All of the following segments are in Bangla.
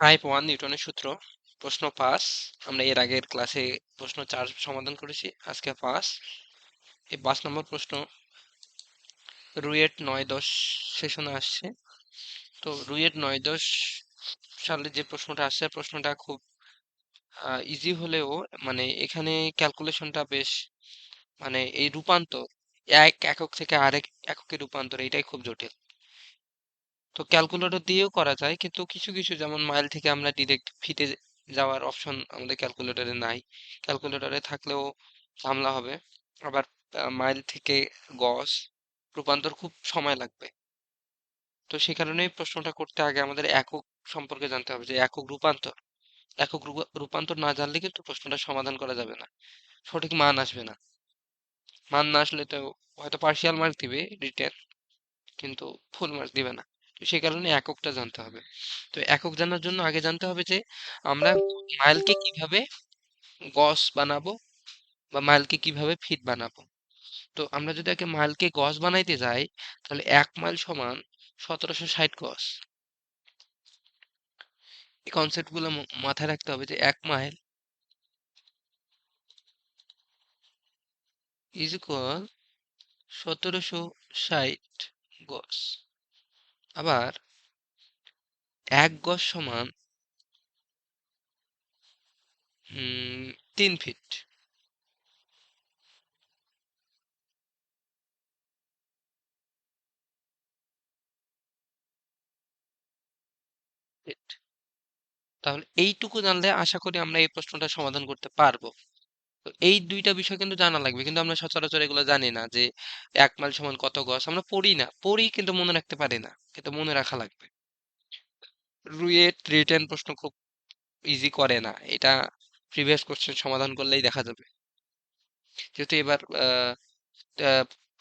টাইপ ওয়ান নিউটনের সূত্র, প্রশ্ন পাঁচ। আমরা এর আগের ক্লাসে প্রশ্ন চার সমাধান করেছি, আজকে পাঁচ। এই পাঁচ নম্বর প্রশ্ন, রুয়েট নয় দশ সেশনে আসছে। তো রুয়েট নয় দশ সালে যে প্রশ্নটা আসছে, প্রশ্নটা খুব ইজি হলেও মানে এখানে ক্যালকুলেশনটা বেশ মানে এই রূপান্তর, এক একক থেকে আরেক এককে রূপান্তর, এটাই খুব জটিল। তো ক্যালকুলেটর দিয়েও করা যায়। কিন্তু কিছু কিছু যেমন মাইল থেকে আমরা ডিরেক্ট ফিটে যাওয়ার অপশন আমাদের ক্যালকুলেটরে নাই। ক্যালকুলেটরে থাকলেও ঝামেলা হবে। আবার মাইল থেকে গস রূপান্তর খুব সময় লাগবে। তো সে কারণেই প্রশ্নটা করতে আগে আমাদের একক সম্পর্কে জানতে হবে যে একক রূপান্তর। একক রূপান্তর না জানলে কিন্তু প্রশ্নটা সমাধান করা যাবে না। সঠিক মান আসবে না। মান না আসলে তো হয়তো পার্শিয়াল মার্ক দিবে রিটেন কিন্তু ফুল মার্ক দিবে না। তো সেই কারণে এককটা জানতে হবে। তো একক জানার জন্য আগে জানতে হবে যে আমরা মাইলকে কীভাবে গস বানাবো বা মাইলকে কীভাবে ফিট বানাবো। তো আমরা যদি আগে মাইলকে গস বানাইতে যাই, তাহলে এক মাইল সমান সতেরোশো ষাট গস। এই কনসেপ্টগুলো মাথায় রাখতে হবে যে এক মাইল ইজ ইকুয়াল সতেরোশো ষাট গস। আবার এক গজ সমান তিন ফিট তাহলে এইটুকু জানলে আশা করি আমরা এই প্রশ্নটা সমাধান করতে পারব। তো এই দুইটা বিষয় কিন্তু জানা লাগবে। কিন্তু আমরা সচরাচর এগুলো জানি না যে এক মাইল সমান কত গজ। আমরা পড়ি না। পড়ি কিন্তু মনে রাখতে পারি না। কিন্তু মনে রাখা লাগবে। রুয়েট রিটেন প্রশ্ন খুব ইজি করে না। এটা প্রিভিয়াস কোশ্চেন সমাধান করলেই দেখা যাবে। যেহেতু এবার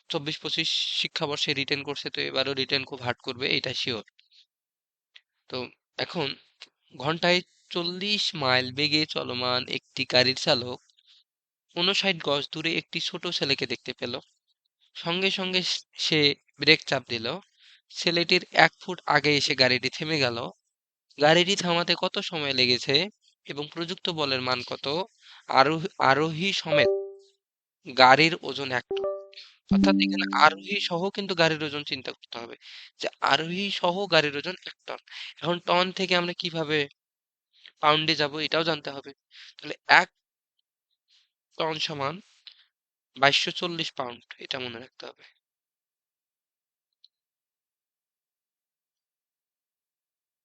চব্বিশ পঁচিশ শিক্ষাবর্ষে রিটেন করছে, তো এবারও রিটেন খুব হার্ড করবে, এটা শিওর তো এখন ঘন্টায় চল্লিশ মাইল বেগে চলমান একটি গাড়ির চালক উনষাট গজ দূরে একটি ছোট ছেলেকে দেখতে পেল। সঙ্গে সঙ্গে সে ব্রেক চাপ দিল। ছেলেটির এক ফুট আগে এসে গাড়িটি থেমে গেল। গাড়িটি থামাতে কত সময় লেগেছে এবং প্রযুক্ত বলের মান কত? আরোহী আরোহী সমেত গাড়ির ওজন এক অর্থাৎ এখানে আরোহী সহ কিন্তু গাড়ির ওজন চিন্তা করতে হবে যে আরোহী সহ গাড়ির ওজন এক টন। এখন টন থেকে আমরা কীভাবে পাউন্ডে যাব এটাও জানতে হবে। তাহলে এক টন সমান বাইশশো চল্লিশ পাউন্ড এটা মনে রাখতে হবে।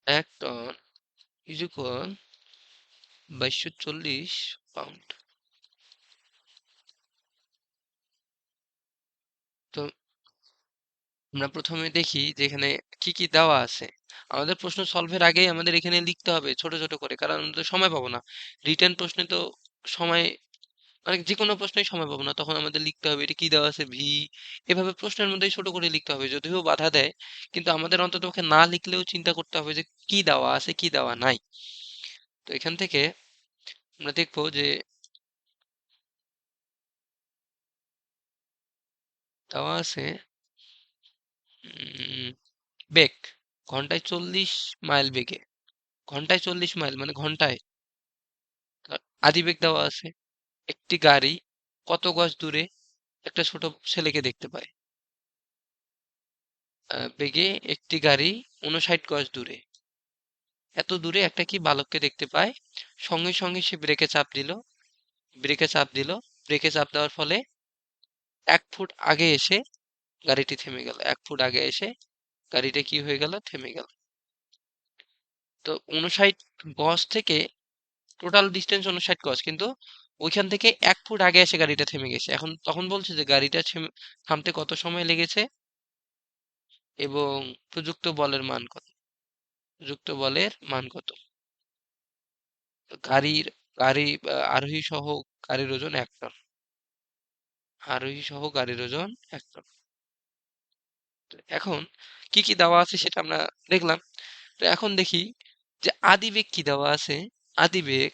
এক টন ইজ ইকুয়াল বাইশশো চল্লিশ পাউন্ড তো আমরা প্রথমে দেখি যে এখানে কি কি দেওয়া আছে। আমাদের প্রশ্ন সলভের আগেই আমাদের এখানে লিখতে হবে ছোট ছোট করে, কারণ আমরা তো সময় পাবো না। রিটার্ন প্রশ্নে তো সময় মানে যে কোনো প্রশ্নেই সময় পাবো না। তখন আমাদের লিখতে হবে এটা কি দেওয়া আছে ভি এভাবে প্রশ্নের মধ্যে ছোট করে লিখতে হবে। যদিও বাধা দেয়, কিন্তু আমাদের অন্তত ওকে না লিখলেও চিন্তা করতে হবে যে কি দেওয়া আছে, কি দেওয়া নাই। তো এখান থেকে আমরা দেখব যে দেওয়া আছে বেগ। ঘন্টায় চল্লিশ মাইল বেগে। ঘন্টায় চল্লিশ মাইল মানে ঘন্টায়। আদি বেগ দেওয়া আছে। একটি গাড়ি কত গজ দূরে একটা ছোট ছেলেকে দেখতে পায়। বেগে একটি গাড়ি উনষাট গজ দূরে। এত দূরে একটা কি বালককে দেখতে পায়। সঙ্গে সঙ্গে সে ব্রেকে চাপ দিল, ব্রেকে চাপ দিল, ব্রেকে চাপ দেওয়ার ফলে এক ফুট আগে এসে গাড়িটি থেমে গেল। এক ফুট আগে এসে গাড়িটা কি হয়ে গেল? থেমে গেল। তো উনষাট গজ থেকে টোটাল ডিস্টেন্স উনষাট গজ। কিন্তু ওইখান থেকে এক ফুট আগে এসে গাড়িটা থেমে গেছে। এখন তখন বলছে যে গাড়িটা থামতে কত সময় লেগেছে? এবং প্রযুক্ত বলের মান কত? প্রযুক্ত বলের মান কত? গাড়ির, গাড়ি আরোহী সহ গাড়ির ওজন এক টন। আরোহী সহ গাড়ির ওজন এক টন। এখন কি কি দেওয়া আছে সেটা আমরা দেখলাম। তো এখন দেখি যে আদিবেগ কি দেওয়া আছে? আদিবেগ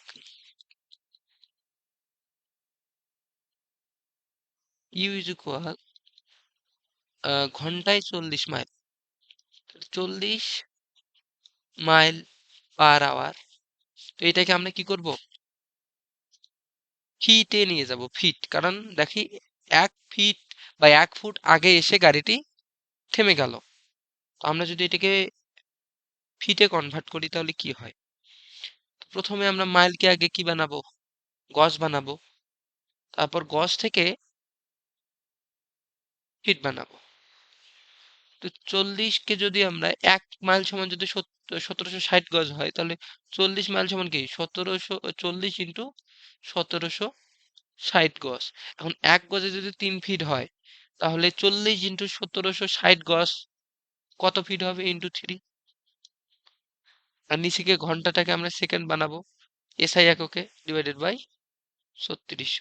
ইউ ইজ ইকুয়াল ঘন্টায় চল্লিশ মাইল। চল্লিশ মাইল পার আওয়ার তো এটাকে আমরা কি করব? ফিটে নিয়ে যাব ফিট কারণ দেখি, এক ফিট বা এক ফুট আগে এসে গাড়িটি থেমে গেল। তো আমরা যদি এটাকে ফিটে কনভার্ট করি, তাহলে কি হয়? প্রথমে আমরা মাইলকে আগে কি বানাবো? গজ বানাবো। তারপর গজ থেকে ফিট বানাবো। তো চল্লিশকে যদি আমরা এক মাইল সমান যদি সতেরোশো ষাট গজ হয়, তাহলে চল্লিশ মাইল সমান কি? সতেরোশো, চল্লিশ ইন্টু সতেরোশো ষাট গজ। এখন এক গজে যদি তিন ফিট হয়, তাহলে চল্লিশ ইন্টু সতেরোশো ষাট গজ কত ফিট হবে ইন্টু থ্রি? আর নিচে ঘন্টাটাকে আমরা সেকেন্ড বানাবো, এসআই এককে ডিভাইডেড বাই ছত্রিশ।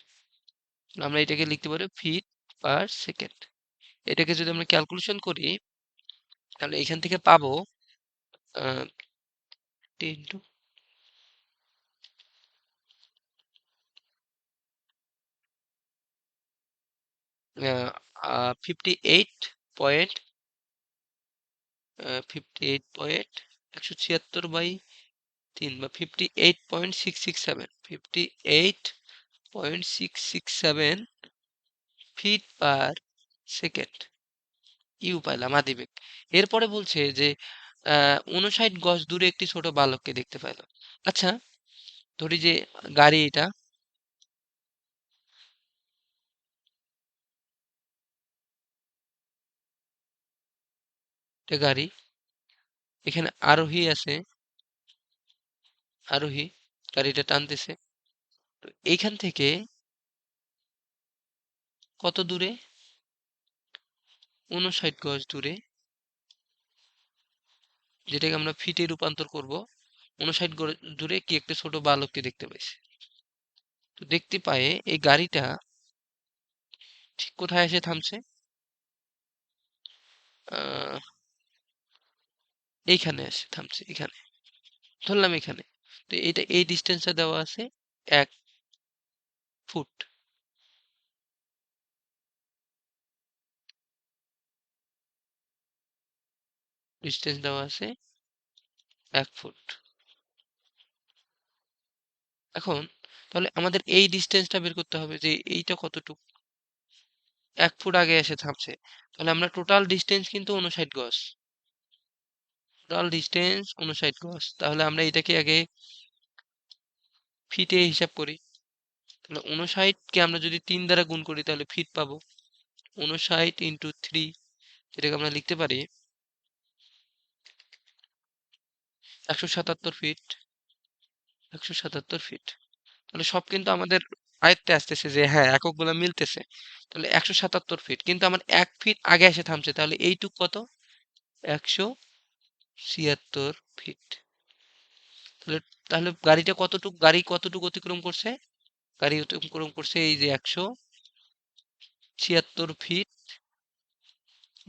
আমরা এটাকে লিখতে পারি ফিট পার সেকেন্ড। এটাকে যদি আমরা ক্যালকুলেশন করি, তাহলে এখান থেকে পাবো ten two fifty eight point fifty eight point একশো ছিয়াত্তর বাই তিন বা fifty eight point six six seven fifty eight point six six seven feet per second. U পাইলাম আদিবেগ এরপরে বলছে যে উনষাট গজ দূরে একটি ছোট বালককে দেখতে পাইলাম আচ্ছা ধরি যে গাড়ি এটা। গাড়ি। এখানে আরোহী আছে। আরোহী, গাড়িটা টানতেছে। তো এইখান থেকে কত দূরে? উনষাট গজ দূরে, যেটাকে আমরা ফিটে রূপান্তর করব। উনষাট দূরে কি একটা ছোট বালককে দেখতে পাইছে। তো দেখতে পায়ে এই গাড়িটা ঠিক কোথায় এসে থামছে? এইখানে এসে থামছে এখানে ধরলাম এখানে। তো এটা এই ডিস্টেন্সটা দেওয়া আছে এক ফুট। ডিস্টেন্স দেওয়া আছে, এক ফুট। এখন, তাহলে আমাদের এই ডিস্টেন্সটা বের করতে হবে যে, এইটা কতটুকু? এক ফুট আগে এসে থামছে। তাহলে আমরা টোটাল ডিস্টেন্স কিন্তু উনষাট গজ। টোটাল ডিস্টেন্স উনষাট গজ। তাহলে আমরা এটাকে আগে ফিটে হিসাব করি। তাহলে উনষাটকে আমরা যদি তিন দ্বারা গুণ করি, তাহলে ফিট পাবো। উনষাট ইন্টু থ্রি যেটাকে আমরা লিখতে পারি একশো সাতাত্তর ফিট একশো সাতাত্তর ফিট তাহলে সব কিন্তু আমাদের আয়ত্তে আসতেছে যে হ্যাঁ এককগুলো মিলতেছে। তাহলে একশো সাতাত্তর ফিট কিন্তু আমার এক ফিট আগে এসে থামছে, তাহলে এইটুক কত? একশো ছিয়াত্তর ফিট তাহলে তাহলে গাড়িটা কতটুক, গাড়ি কতটুকু অতিক্রম করছে? গাড়ি অতিক্রম করছে এই যে একশো ছিয়াত্তর ফিট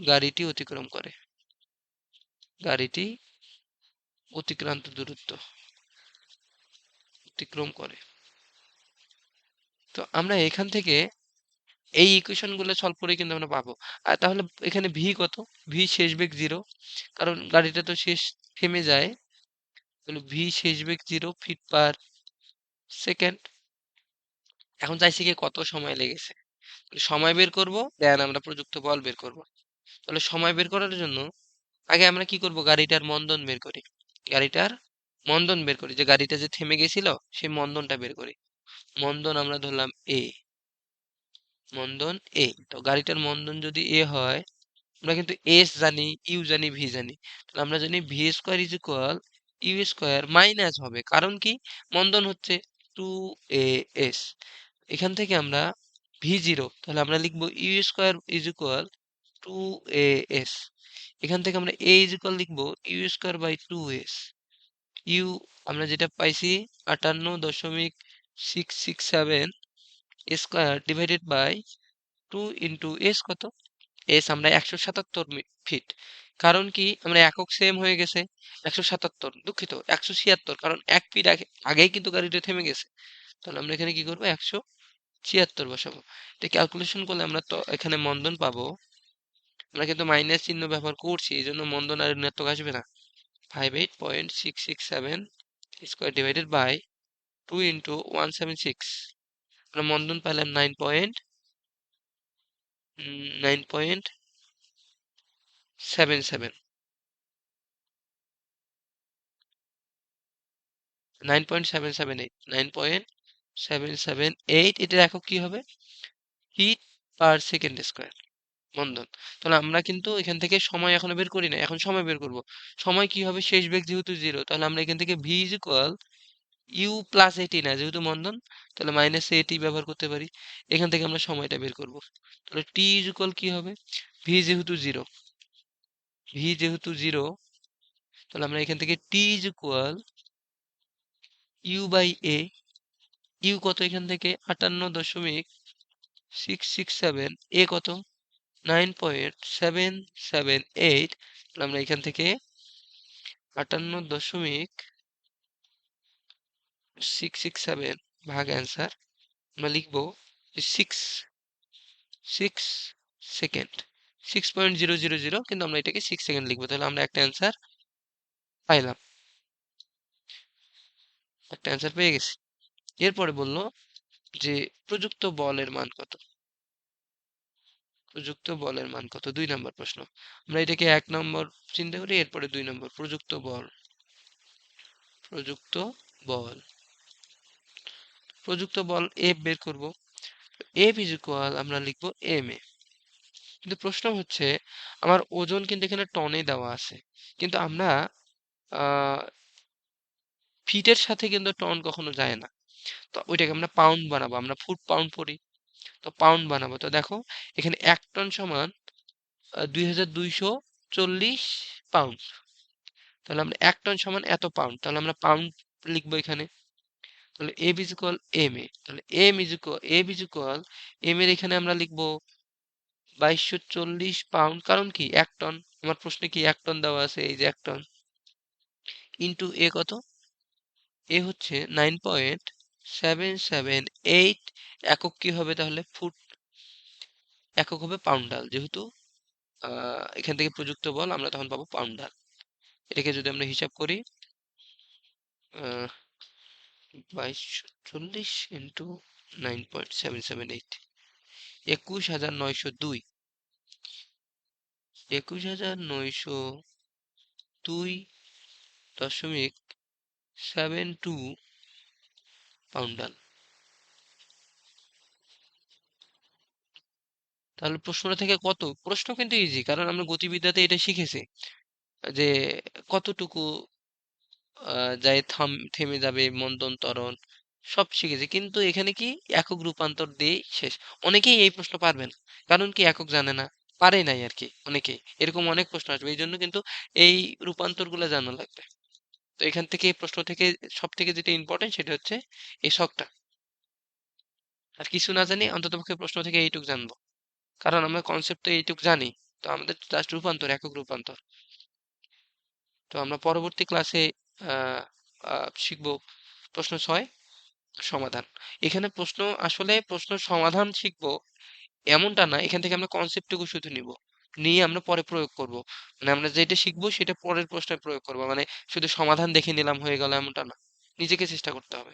গাড়িটি অতিক্রম করে। গাড়িটি অতিক্রান্ত দূরত্ব অতিক্রম করে। তো আমরা এখান থেকে এই ইকুয়েশনগুলো সলভ করে কিন্তু আমরা পাবো। আর তাহলে এখানে ভি কত? ভি শেষ বেগ জিরো কারণ গাড়িটা তো শেষ থেমে যায়। তাহলে ভি শেষ বেগ জিরো ফিট পার সেকেন্ড এখন চাইছি কি কত সময় লেগেছে? সময় বের করব দেন আমরা প্রযুক্ত বল বের করব। তাহলে সময় বের করার জন্য আগে আমরা কি করব? গাড়িটার মন্দন বের করি। গাড়িটার মন্দন বের করি। যে গাড়িটা যে থেমে গেছিল, সেই মন্দনটা বের করি। মন্দন আমরা ধরলাম এ মন্দন এ তো গাড়িটার মন্দন যদি এ হয়, আমরা কিন্তু এস জানি ইউ জানি ভি জানি। তাহলে আমরা জানি v square is equal u square minus হবে। কারণ কি? মন্দন হচ্ছে টু এ এস এখান থেকে আমরা ভি জিরো তাহলে আমরা লিখব u square is equal to a s এখান থেকে আমরা এ ইজ ইকুয়াল লিখব u square by two s u আমরা যেটা পাইছি আটান্ন দশমিক six six seven square divided by two into s কত? এস আমরা একশো সাতাত্তর ফিট কারণ কি? আমরা একক সেম হয়ে গেছে, একশো সাতাত্তর, দুঃখিত, একশো ছিয়াত্তর, কারণ এক ফিট আগে, আগেই কিন্তু গাড়িটা থেমে গেছে। তাহলে আমরা এখানে কি করব? একশো ছিয়াত্তর বসাবো। এটা ক্যালকুলেশন করলে আমরা তো এখানে মন্দন পাবো আমরা কিন্তু মাইনাস চিহ্ন ব্যবহার করছি এই জন্য মন্দন আর ঋণাত্মক আসবে না। Five eight point six six seven square divided by two into one seven six আমরা মন্দন পেলাম nine point nine point seven seven nine point seven seven eight nine point seven seven eight এটার একক কি হবে? ফিট পার সেকেন্ড স্কোয়ার মন্দন তাহলে আমরা কিন্তু এখান থেকে সময় এখনও বের করি না এখন সময় বের করব। সময় কি হবে? শেষ বেগ যেহেতু জিরো তাহলে আমরা এখান থেকে v is equal u plus a t না, যেহেতু মন্দন তাহলে মাইনাস এটি ব্যবহার করতে পারি। এখান থেকে আমরা সময়টা বের করব। তাহলে টি ইজ ইকুয়াল কি হবে? ভি যেহেতু জিরো ভি যেহেতু জিরো তাহলে আমরা এখান থেকে t is equal u by a u কত এখান থেকে? আটান্ন দশমিক সিক্স সিক্স সেভেন এ কত? Nine point seven seven eight তাহলে আমরা এখান থেকে আটান্ন দশমিক সিক্স সিক্স সেভেন ভাগ অ্যান্সার আমরা লিখব six six second six point zero zero zero কিন্তু আমরা এটাকে সিক্স সেকেন্ড লিখব, তাহলে আমরা একটা অ্যান্সার পাইলাম। একটা অ্যান্সার পেয়ে গেছি। এরপরে বলল যে প্রযুক্ত বলের মান কত? প্রযুক্ত বলের মান কত? দুই নম্বর প্রশ্ন। আমরা এটাকে এক নম্বর চিন্তা করি, এরপরে দুই নম্বর প্রযুক্ত বল। প্রযুক্ত বল। প্রযুক্ত বল এফ বের করব। এফ ইজ ইকুয়াল আমরা লিখব এম এ কিন্তু প্রশ্ন হচ্ছে, আমার ওজন কিন্তু এখানে টনে দেওয়া আছে। কিন্তু আমরা ফিটের সাথে কিন্তু টন কখনো যায় না। তো ওইটাকে আমরা পাউন্ড বানাবো, আমরা ফুট পাউন্ড পড়ি। তো পাউন্ড বানাবো। তো দেখো, এখানে এক টন সমান দুই হাজার দুইশো চল্লিশ পাউন্ড তাহলে আমরা এক টন সমান এত পাউন্ড তাহলে আমরা পাউন্ড লিখব এখানে। তাহলে এ ইজ এম এ তাহলে m is equal a is equal m এর এখানে আমরা লিখব বাইশশো চল্লিশ পাউন্ড কারণ কি? এক টন আমার প্রশ্নে কি এক টন দেওয়া আছে? এই যে এক টন ইন্টু এ কত? এ হচ্ছে nine point seven seven eight একক কি হবে তাহলে? ফুট, একক হবে পাউন্ডাল যেহেতু এখান থেকে প্রযুক্ত বল, আমরা তখন পাবো পাউন্ডাল এটাকে যদি আমরা হিসাব করি বাইশশো চল্লিশ into nine point seven seven eight একুশ হাজার নয়শো দুই। একুশ হাজার নয়শো দুই দশমিক সেভেন টু পাউন্ডাল তাহলে প্রশ্নটা থেকে কত? প্রশ্ন কিন্তু ইজি কারণ আমরা গতিবিদ্যাতে এটা শিখেছি, যে কতটুকু যায় থাম, থেমে যাবে মন্দন ত্বরণ, সব শিখেছি, কিন্তু এখানে কি একক রূপান্তর দিয়ে শেষ। অনেকেই এই প্রশ্ন পারবে না, কারণ কি একক জানে না, পারে নাই আর কি অনেকেই, এরকম অনেক প্রশ্ন আসবে এই জন্য কিন্তু এই রূপান্তরগুলো জানা লাগবে। তো এখান থেকে প্রশ্ন থেকে সব থেকে যেটা ইম্পর্টেন্ট সেটা হচ্ছে এই শখটা। আর কিছু না জানি অন্ততপক্ষে প্রশ্ন থেকে এইটুক জানব। কারণ আমরা কনসেপ্ট তো এইটুক জানি, তো আমাদের জাস্ট রূপান্তর, একক রূপান্তর। তো আমরা পরবর্তী ক্লাসে শিখব প্রশ্ন ছয়, সমাধান। এখানে প্রশ্ন, আসলে প্রশ্ন সমাধান শিখব এমনটা না, এখান থেকে আমরা কনসেপ্টটুকু শুধু নিব। নিয়ে আমরা পরে প্রয়োগ করব। মানে আমরা যেটা শিখব সেটা পরের প্রশ্নে প্রয়োগ করব। মানে শুধু সমাধান দেখে নিলাম, হয়ে গেল এমনটা না। নিজেকে চেষ্টা করতে হবে।